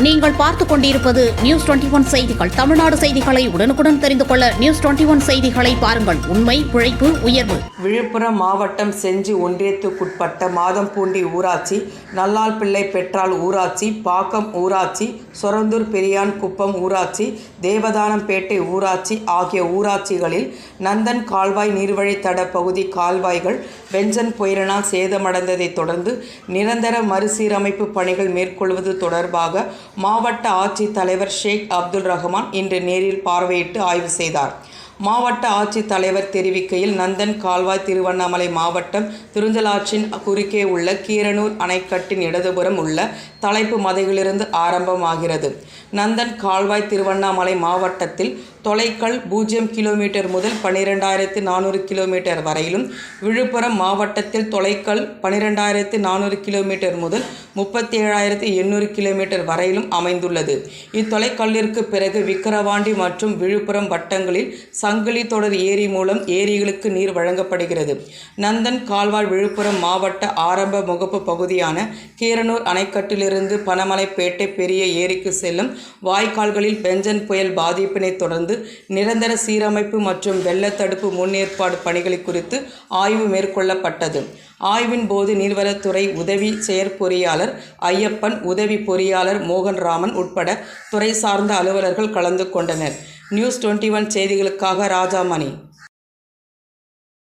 நீங்கள் பார்த்துக் கொண்டிருப்பது நியூஸ் டுவெண்டி ஒன் செய்திகள். தமிழ்நாடு செய்திகளை உடனுக்குடன் தெரிந்து கொள்ள நியூஸ் டுவெண்டி ஒன் செய்திகளை பாருங்கள். உண்மை உழைப்பு உயர்வு. விழுப்புரம் மாவட்டம் செஞ்சி ஒன்றியத்துக்குட்பட்ட மாதம்பூண்டி ஊராட்சி நல்லாள்பிள்ளை பெற்றால் ஊராட்சி பாக்கம் ஊராட்சி சொரந்தூர் பெரியான் குப்பம் ஊராட்சி தேவதானம்பேட்டை ஊராட்சி ஆகிய ஊராட்சிகளில் நந்தன் கால்வாய் நீர்வழித்தட பகுதி கால்வாய்கள் வெஞ்சன் புயலினால் சேதமடைந்ததைத் தொடர்ந்து நிரந்தர மறுசீரமைப்பு பணிகள் மேற்கொள்வது தொடர்பாக மாவட்ட ஆட்சித் தலைவர் ஷேக் அப்துல் ரஹ்மான் இன்று நேரில் பார்வையிட்டு ஆய்வு செய்தார். மாவட்ட ஆட்சித்தலைவர் தெரிவிக்கையில் நந்தன் கால்வாய் திருவண்ணாமலை மாவட்டம் திருஞ்சலாற்றின் குறுக்கே உள்ள கீரனூர் அணைக்கட்டின் இடதுபுறம் உள்ள தலைப்பு மதையிலிருந்து ஆரம்பமாகிறது. நந்தன் கால்வாய் திருவண்ணாமலை மாவட்டத்தில் தொலைக்கல் பூஜ்ஜியம் கிலோமீட்டர் முதல் பன்னிரெண்டாயிரத்து நானூறு கிலோமீட்டர் வரையிலும் விழுப்புரம் மாவட்டத்தில் தொலைக்கல் பன்னிரெண்டாயிரத்து நானூறு கிலோமீட்டர் முதல் முப்பத்தி ஏழாயிரத்து எண்ணூறு கிலோமீட்டர் வரையிலும் அமைந்துள்ளது. இத்தொலைக்கல்லிற்கு பிறகு விக்கிரவாண்டி மற்றும் விழுப்புரம் வட்டங்களில் சங்கிலி தொடர் ஏரி மூலம் ஏரிகளுக்கு நீர் வழங்கப்படுகிறது. நந்தன் கால்வாய் விழுப்புரம் மாவட்ட ஆரம்ப முகப்பு பகுதியான கீரனூர் அணைக்கட்டிலிருந்து பனமலைப்பேட்டை பெரிய ஏரிக்கு செல்லும் வாய்க்கால்களில் பெஞ்சன் புயல் பாதிப்பினை தொடர்ந்து நிரந்தர சீரமைப்பு மற்றும் வெள்ளத்தடுப்பு முன்னேற்பாடு பணிகளை குறித்து ஆய்வு மேற்கொள்ளப்பட்டது. ஆய்வின் போது நீர்வளத்துறை உதவி செயற்பொறியாளர் ஐயப்பன் உதவி பொறியாளர் மோகன்ராமன் உட்பட துறை சார்ந்த அலுவலர்கள் கலந்து கொண்டனர். நியூஸ் டுவெண்ட்டி ஒன் செய்திகளுக்காக ராஜாமணி.